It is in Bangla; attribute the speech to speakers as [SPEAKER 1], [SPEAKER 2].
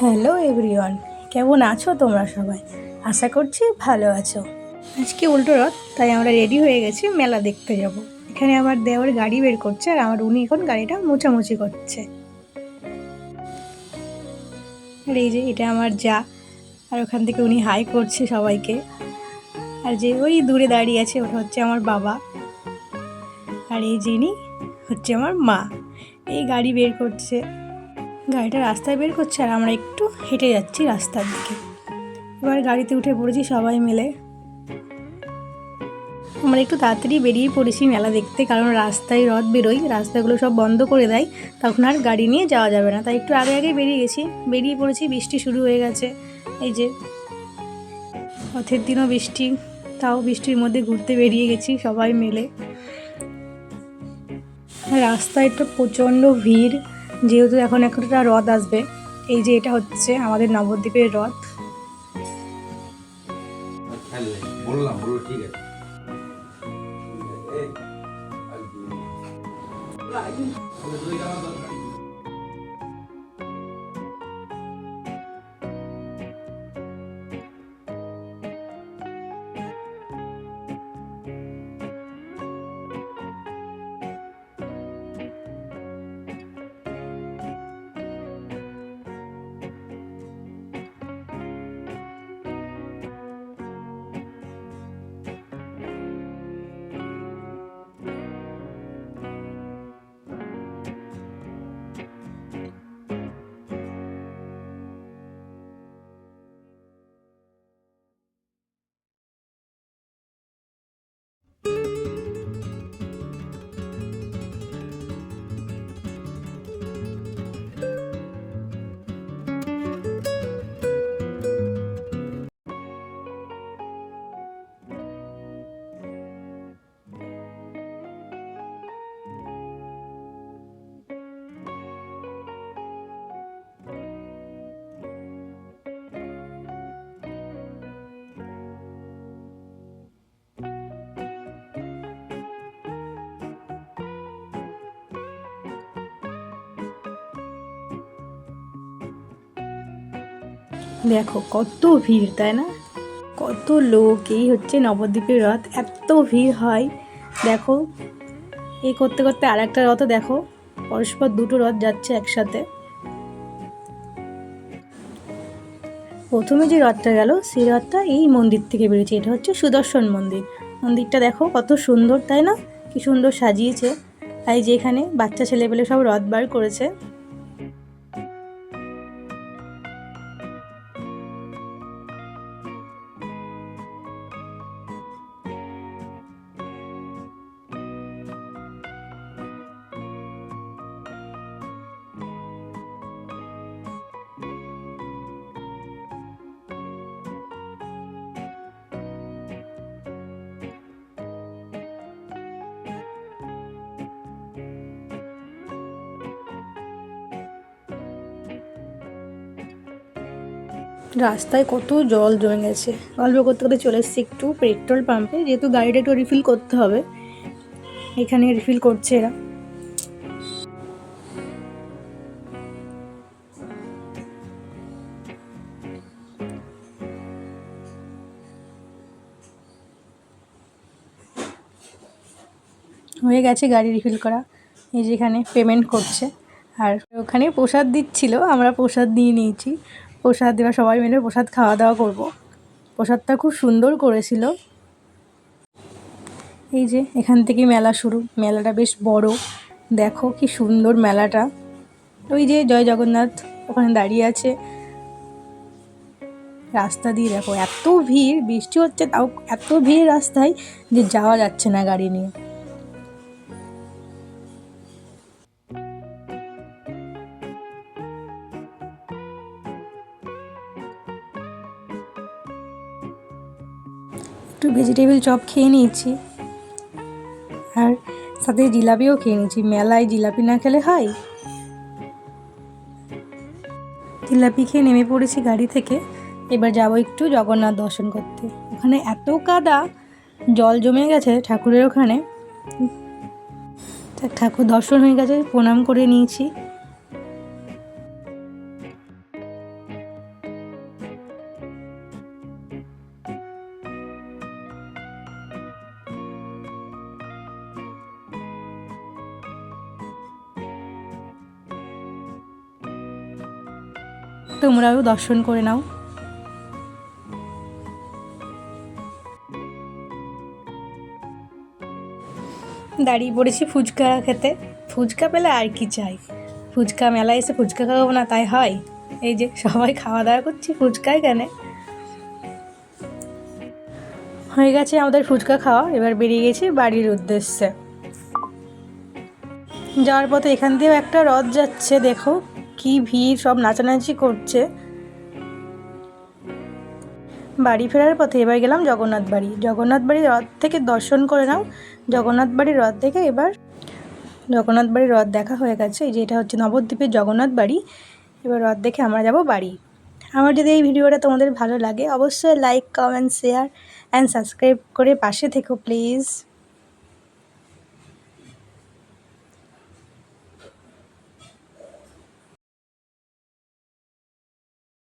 [SPEAKER 1] হ্যালো এভরিওয়ান, কেমন আছো তোমরা সবাই? আশা করছি ভালো আছো। আজকে উল্টো রথ, তাই আমরা রেডি হয়ে গেছি, মেলা দেখতে যাব। এখানে আমার দেওয়ার গাড়ি বের করছে আর আমার উনি এখন গাড়িটা মোছামুছি করছে। আর এই যে এটা আমার যা, আর ওখান থেকে উনি হাই করছে সবাইকে। আর যে ওই দূরে দাঁড়িয়ে আছে, ওটা হচ্ছে আমার বাবা। আর এই যিনি হচ্ছে আমার মা। এই গাড়ি বের করছে। গাড়িটা রাস্তায় বের করছে আর আমরা একটু হেঁটে যাচ্ছি রাস্তার দিকে। এবার গাড়িতে উঠে পড়েছি সবাই মিলে। আমরা একটু তাড়াতাড়ি বেরিয়ে পড়েছি মেলা দেখতে, কারণ রাস্তায় রথ বেরোই রাস্তাগুলো সব বন্ধ করে দেয়, তখন আর গাড়ি নিয়ে যাওয়া যাবে না। তাই একটু আগে আগে বেরিয়ে গেছি, বেরিয়ে পড়েছি, বৃষ্টি শুরু হয়ে গেছে। এই যে, রথের দিনও বৃষ্টি, তাও বৃষ্টির মধ্যে ঘুরতে বেরিয়ে গেছি সবাই মিলে। রাস্তায় তো প্রচণ্ড ভিড় যেহেতু এখন একটা রথ আসবে, এই যে এটা হচ্ছে আমাদের নবদ্বীপের রথ
[SPEAKER 2] বললাম, বলল ঠিক আছে।
[SPEAKER 1] দেখো, কত ভিড়, তাই না? কত লোক, এই হচ্ছে নবদ্বীপের রথ, এত ভিড় হয়। দেখো, এই করতে করতে আর একটা রথও দেখো, পরস্পর দুটো রথ যাচ্ছে একসাথে। প্রথমে যে রথটা গেল, সেই রথটা এই মন্দির থেকে বেরিয়েছে, এটা হচ্ছে সুদর্শন মন্দির। মন্দিরটা দেখো, কত সুন্দর, তাই না? কি সুন্দর সাজিয়েছে। তাই যেখানে বাচ্চা ছেলেপেলে সব রথ বার করেছে। রাস্তায় কত জল জমে গেছে গল্প করতে করতে চলে এসেছি একটু পেট্রোল পাম্পে যেহেতু গাড়িটা একটু রিফিল করতে হবে। এখানে রিফিল করছে এরা। হয়ে গেছে গাড়ি রিফিল করা। এই যেখানে পেমেন্ট করছে। আর ওখানে প্রসাদ দিচ্ছিল, আমরা প্রসাদ নিয়ে নিয়েছি। প্রসাদ এবার সবাই মিলে প্রসাদ খাওয়া দাওয়া করব। প্রসাদটা খুব সুন্দর করেছিল। এই যে, এখান থেকে মেলা শুরু। মেলাটা বেশ বড়। দেখো কি সুন্দর মেলাটা। ওই যে জয় জগন্নাথ ওখানে দাঁড়িয়ে আছে। রাস্তা দিয়ে দেখো, এত ভিড়, বৃষ্টি হচ্ছে, তাও এত ভিড় রাস্তায় যে যাওয়া যাচ্ছে না গাড়ি নিয়ে। একটু ভেজিটেবল চপ খেয়ে নিয়েছি। আর সাথে জিলাপিও খেয়ে নিয়েছি। মেলায় জিলাপি না খেলে হয়? জিলাপি খেয়ে নেমে পড়েছি গাড়ি থেকে। এবার যাব একটু জগন্নাথ দর্শন করতে। ওখানে এত কাদা, জল জমে গেছে ঠাকুরের ওখানে। ঠাকুর দর্শন হয়ে গেছে, প্রণাম করে নিয়েছি। তোমরাও দর্শন করে নাও। দাঁড়িয়ে পড়েছি ফুচকা খেতে। ফুচকা পেলে আর কি চাই? ফুচকা মেলায় এসে ফুচকা খাব না তাই হয়? এই যে সবাই খাওয়া দাওয়া করছি ফুচকায় কেন। হয়ে গেছে আমাদের ফুচকা খাওয়া, এবার বেরিয়ে গেছি বাড়ির উদ্দেশ্যে। যাওয়ার পথে এখান দিয়েও একটা রথ যাচ্ছে, দেখো। কি ভিড়, সব নাচানাচি করছে। বাড়ি ফেরার পথে এবার গেলাম জগন্নাথ বাড়ি। জগন্নাথ বাড়ির রথ থেকে দর্শন করে নাও। জগন্নাথ বাড়ির রথ থেকে এবার জগন্নাথ বাড়ির রথ দেখা হয়ে গেছে। এই যে এটা হচ্ছে নবদ্বীপের জগন্নাথ বাড়ি। এবার রথ দেখে আমরা যাব বাড়ি। আমার যদি এই ভিডিওটা তোমাদের ভালো লাগে, অবশ্যই like comment share and subscribe করে পাশে থেকো প্লিজ